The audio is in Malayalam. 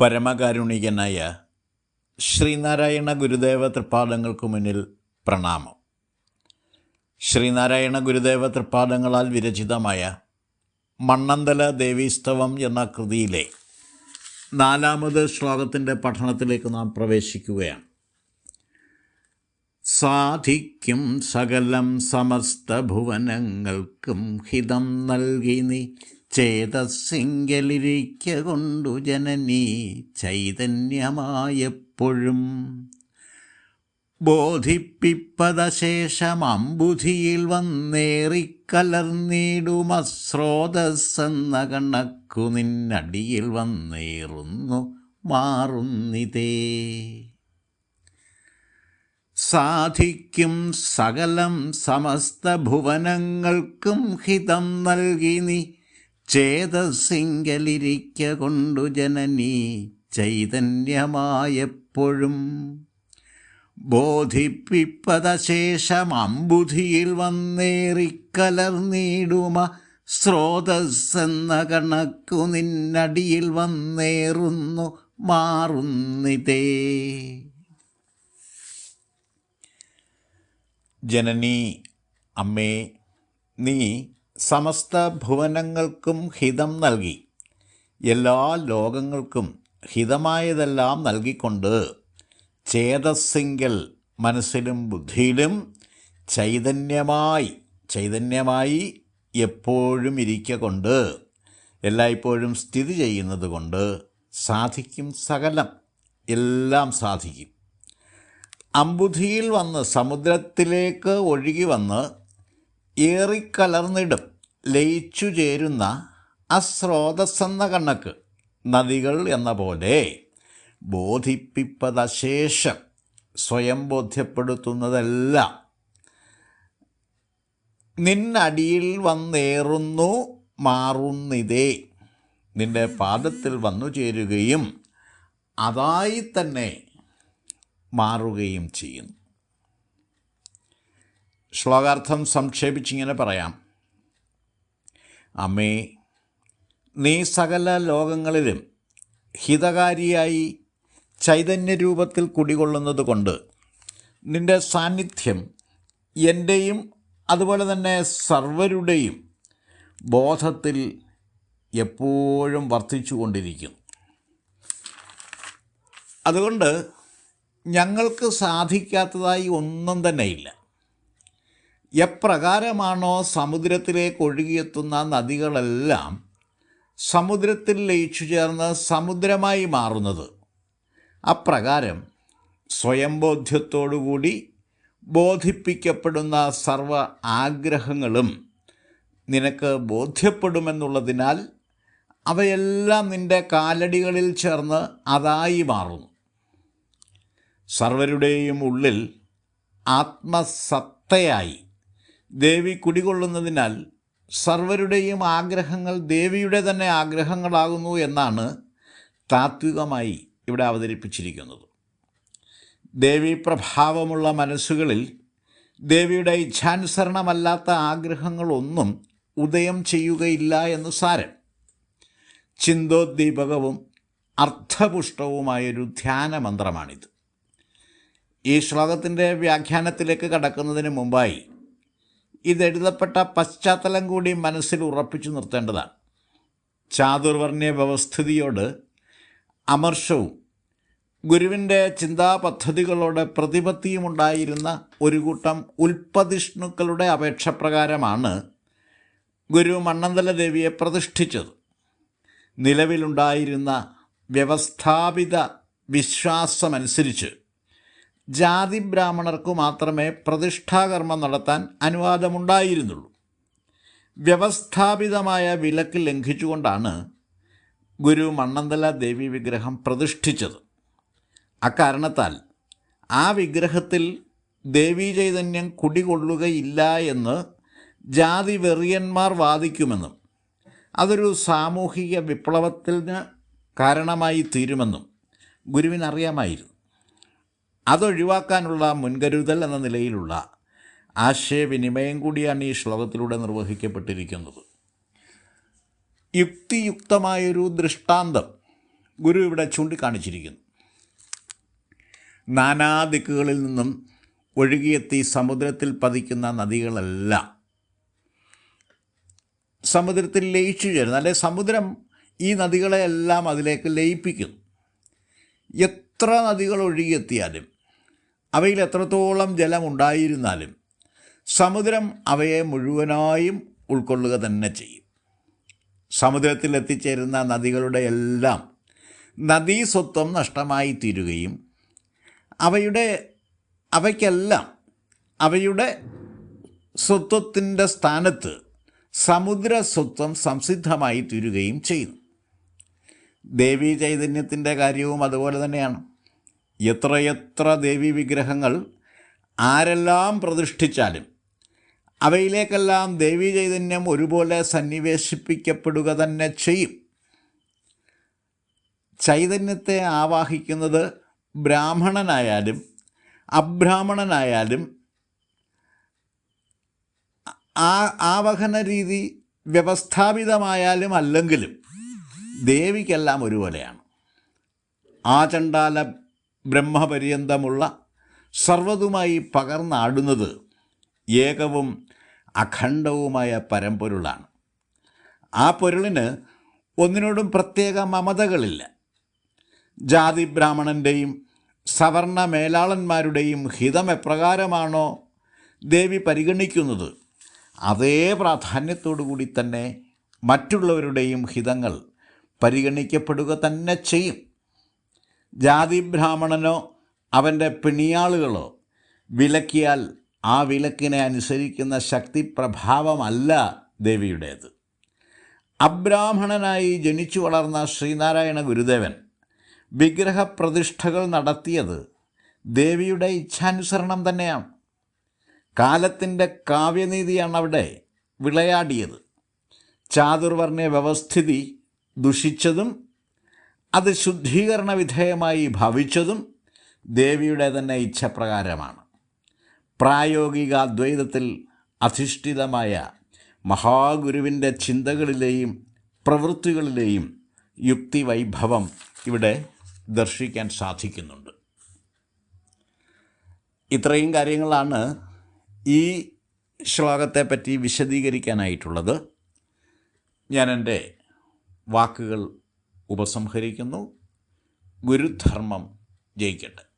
പരമകാരുണികനായ ശ്രീനാരായണ ഗുരുദേവ തൃപ്പാദങ്ങൾക്ക് മുന്നിൽ പ്രണാമം. ശ്രീനാരായണ ഗുരുദേവ തൃപ്പാദങ്ങളാൽ വിരചിതമായ മണ്ണന്തല ദേവീസ്തവം എന്ന കൃതിയിലെ നാലാമത് ശ്ലോകത്തിന്റെ പഠനത്തിലേക്ക് നാം പ്രവേശിക്കുകയാണ്. സാധിക്കും സകലം സമസ്ത ഭുവനങ്ങൾക്കും ഹിതം നൽകി നീ ചേതസ്സിങ്കലിരിക്ക കൊണ്ടു ജനനീ ചൈതന്യമായെപ്പോഴും. ബോധിപ്പിപ്പതശേഷം അമ്പുധിയിൽ വന്നേറിക്കലർന്നിടുമസ്രോതസ്സെന്ന കണക്കു നിന്നടിയിൽ വന്നേറുന്നു മാറുന്നിതേ. സാധിക്കും സകലം സമസ്ത ഭുവനങ്ങൾക്കും ഹിതം നൽകി നീ ചേതസ്സിങ്കലിരിക്ക കൊണ്ടു ജനനീ ചൈതന്യമായെപ്പോഴും. ബോധിപ്പിപ്പതശേഷം അമ്പുധിയിൽ വന്നേറിക്കലർന്നിടുമ സ്രോതസ്സെന്ന കണക്കു നിന്നടിയിൽ വന്നേറുന്നു മാറുന്നിതേ. ജനനി അമ്മേ നീ സമസ്ത ഭുവനങ്ങൾക്കും ഹിതം നൽകി. എല്ലാ ലോകങ്ങൾക്കും ഹിതമായതെല്ലാം നൽകിക്കൊണ്ട് ചേതസ്സിങ്കൽ മനസ്സിലും ബുദ്ധിയിലും ചൈതന്യമായി ചൈതന്യമായി എപ്പോഴും ഇരിക്ക കൊണ്ട് എല്ലായ്പ്പോഴും സ്ഥിതി ചെയ്യുന്നത് കൊണ്ട് സാധിക്കും സകലം എല്ലാം സാധിക്കും. അമ്പുധിയിൽ വന്ന് സമുദ്രത്തിലേക്ക് ഒഴുകി വന്ന് ഏറിക്കലർന്നിടും. ലയിച്ചു ചേരുന്ന അസ്രോതസ്സെന്ന കണക്ക് നദികൾ എന്ന പോലെ ബോധിപ്പിപ്പതശേഷം സ്വയം ബോധ്യപ്പെടുത്തുന്നതെല്ലാം നിന്നടിയിൽ വന്നേറുന്നു മാറുന്നിതേ. നിന്റെ പാദത്തിൽ വന്നു ചേരുകയും അതായി തന്നെ മാറുകയും ചെയ്യുന്നു. ശ്ലോകാർത്ഥം സംക്ഷേപിച്ചിങ്ങനെ പറയാം. അമ്മേ നീ സകല ലോകങ്ങളിലും ഹിതകാരിയായി ചൈതന്യരൂപത്തിൽ കുടികൊള്ളുന്നത് കൊണ്ട് നിന്റെ സാന്നിധ്യം എന്റെയും അതുപോലെ തന്നെ സർവരുടെയും ബോധത്തിൽ എപ്പോഴും വർദ്ധിച്ചു കൊണ്ടിരിക്കും. അതുകൊണ്ട് ഞങ്ങൾക്ക് സാധിക്കാത്തതായി ഒന്നും തന്നെയില്ല. എപ്രകാരമാണോ സമുദ്രത്തിലേക്ക് ഒഴുകിയെത്തുന്ന നദികളെല്ലാം സമുദ്രത്തിൽ ലയിച്ചു ചേർന്ന് സമുദ്രമായി മാറുന്നത്? അപ്രകാരം സ്വയംബോധ്യത്തോടുകൂടി ബോധിപ്പിക്കപ്പെടുന്ന സർവ ആഗ്രഹങ്ങളും നിനക്ക് ബോധ്യപ്പെടുമെന്നുള്ളതിനാൽ അവയെല്ലാം നിന്റെ കാലടികളിൽ ചേർന്ന് അതായി മാറുന്നു. സർവരുടെയും ഉള്ളിൽ ആത്മസത്തയായി ദേവി കുടികൊള്ളുന്നതിനാൽ സർവരുടെയും ആഗ്രഹങ്ങൾ ദേവിയുടെ തന്നെ ആഗ്രഹങ്ങളാകുന്നു എന്നാണ് താത്വികമായി ഇവിടെ അവതരിപ്പിച്ചിരിക്കുന്നത്. ദേവി പ്രഭാവമുള്ള മനസ്സുകളിൽ ദേവിയുടെ ഇച്ഛാനുസരണമല്ലാത്ത ആഗ്രഹങ്ങളൊന്നും ഉദയം ചെയ്യുകയില്ല എന്ന് സാരം. ചിന്തോദ്ദീപകവും അർത്ഥപുഷ്ടവുമായൊരു ധ്യാന മന്ത്രമാണിത് ഈ ശ്ലോകത്തിന്റെ വ്യാഖ്യാനത്തിലേക്ക് കടക്കുന്നതിന് മുമ്പായി ഇതെഴുതപ്പെട്ട പശ്ചാത്തലം കൂടി മനസ്സിൽ ഉറപ്പിച്ചു നിർത്തേണ്ടതാണ്. ചാതുർവർണ വ്യവസ്ഥിതിയോട് അമർഷവും ഗുരുവിന്റെ ചിന്താപദ്ധതികളോട് പ്രതിപത്തിയുമുണ്ടായിരുന്ന ഒരു കൂട്ടം ഉൽപ്പതിഷ്ണുക്കളുടെ അപേക്ഷപ്രകാരമാണ് ഗുരു മണ്ണന്തല ദേവിയെ പ്രതിഷ്ഠിച്ചത്. നിലവിലുണ്ടായിരുന്ന വ്യവസ്ഥാപിത വിശ്വാസമനുസരിച്ച് ജാതി ബ്രാഹ്മണർക്ക് മാത്രമേ പ്രതിഷ്ഠാകർമ്മം നടത്താൻ അനുവാദമുണ്ടായിരുന്നുള്ളൂ. വ്യവസ്ഥാപിതമായ വിലക്ക് ലംഘിച്ചുകൊണ്ടാണ് ഗുരു മണ്ണന്തല ദേവി വിഗ്രഹം പ്രതിഷ്ഠിച്ചത്. അക്കാരണത്താൽ ആ വിഗ്രഹത്തിൽ ദേവീ ചൈതന്യം കുടികൊള്ളുകയില്ല എന്ന് ജാതി വെറിയന്മാർ വാദിക്കുമെന്നും അതൊരു സാമൂഹിക വിപ്ലവത്തിന് കാരണമായി തീരുമെന്നും ഗുരുവിനറിയാമായിരുന്നു. അതൊഴിവാക്കാനുള്ള മുൻകരുതൽ എന്ന നിലയിലുള്ള ആശയവിനിമയം കൂടിയാണ് ഈ ശ്ലോകത്തിലൂടെ നിർവഹിക്കപ്പെട്ടിരിക്കുന്നത്. യുക്തിയുക്തമായൊരു ദൃഷ്ടാന്തം ഗുരു ഇവിടെ ചൂണ്ടിക്കാണിച്ചിരിക്കുന്നു. നാനാ ദിക്കുകളിൽ നിന്നും ഒഴുകിയെത്തി സമുദ്രത്തിൽ പതിക്കുന്ന നദികളെല്ലാം സമുദ്രത്തിൽ ലയിച്ചു ചേരുന്നു. അല്ലെ സമുദ്രം ഈ നദികളെയെല്ലാം അതിലേക്ക് ലയിപ്പിക്കുന്നു. എത്ര നദികൾ ഒഴുകിയെത്തിയാലും അവയിൽ എത്രത്തോളം ജലമുണ്ടായിരുന്നാലും സമുദ്രം അവയെ മുഴുവനായും ഉൾക്കൊള്ളുക തന്നെ ചെയ്യും. സമുദ്രത്തിൽ എത്തിച്ചേരുന്ന നദികളുടെ എല്ലാം നദീസ്വത്വം നഷ്ടമായി തീരുകയും അവയുടെ അവയ്ക്കെല്ലാം അവയുടെ സ്വത്വത്തിന്റെ സ്ഥാനത്ത് സമുദ്ര സ്വത്വം സംസിദ്ധമായി തീരുകയും ചെയ്യുന്നു. ദേവീ ചൈതന്യത്തിന്റെ കാര്യവും അതുപോലെ തന്നെയാണ്. എത്രയെത്ര ദേവീ വിഗ്രഹങ്ങൾ ആരെല്ലാം പ്രതിഷ്ഠിച്ചാലും അവയിലേക്കെല്ലാം ദേവീ ചൈതന്യം ഒരുപോലെ സന്നിവേശിപ്പിക്കപ്പെടുക തന്നെ ചെയ്യും. ചൈതന്യത്തെ ആവാഹിക്കുന്നത് ബ്രാഹ്മണനായാലും അബ്രാഹ്മണനായാലും ആ ആവഹന രീതി വ്യവസ്ഥാപിതമായാലും അല്ലെങ്കിലും ദേവിക്കെല്ലാം ഒരുപോലെയാണ്. ആ ആചണ്ടാല ബ്രഹ്മപര്യന്തമുള്ള സർവതുമായി പകർന്നാടുന്നത് ഏകവും അഖണ്ഡവുമായ പരമ്പൊരുളാണ്. ആ പൊരുളിന് ഒന്നിനോടും പ്രത്യേക മമതകളില്ല. ജാതി ബ്രാഹ്മണന്റെയും സവർണ മേലാളന്മാരുടെയും ഹിതം എപ്രകാരമാണോ ദേവി പരിഗണിക്കുന്നത് അതേ കൂടി തന്നെ മറ്റുള്ളവരുടെയും ഹിതങ്ങൾ പരിഗണിക്കപ്പെടുക തന്നെ ചെയ്യും. ജാതി ബ്രാഹ്മണനോ അവന്റെ പിണിയാളുകളോ വിലക്കിയാൽ ആ വിലക്കിനെ അനുസരിക്കുന്ന ശക്തിപ്രഭാവമല്ല ദേവിയുടേത്. അബ്രാഹ്മണനായി ജനിച്ചു വളർന്ന ശ്രീനാരായണ ഗുരുദേവൻ വിഗ്രഹപ്രതിഷ്ഠകൾ നടത്തിയത് ദേവിയുടെ ഇച്ഛാനുസരണം തന്നെയാണ്. കാലത്തിന്റെ കാവ്യനീതിയാണ് അവിടെ വിളയാടിയത്. ചാതുർവർണ വ്യവസ്ഥിതി ദുഷിച്ചതും അത് ശുദ്ധീകരണ വിധേയമായി ഭവിച്ചതും ദേവിയുടെ തന്നെ ഇച്ഛപ്രകാരമാണ്. പ്രായോഗിക അദ്വൈതത്തിൽ അധിഷ്ഠിതമായ മഹാഗുരുവിന്റെ ചിന്തകളിലെയും പ്രവൃത്തികളിലെയും യുക്തിവൈഭവം ഇവിടെ ദർശിക്കാൻ സാധിക്കുന്നുണ്ട്. ഇത്രയും കാര്യങ്ങളാണ് ഈ ശ്ലോകത്തെപ്പറ്റി വിശദീകരിക്കാനായിട്ടുള്ളത്. ഞാൻ എന്റെ വാക്കുകൾ ഉപസംഹരിക്കുന്നു. ഗുരുധർമ്മം ജയിക്കട്ടെ.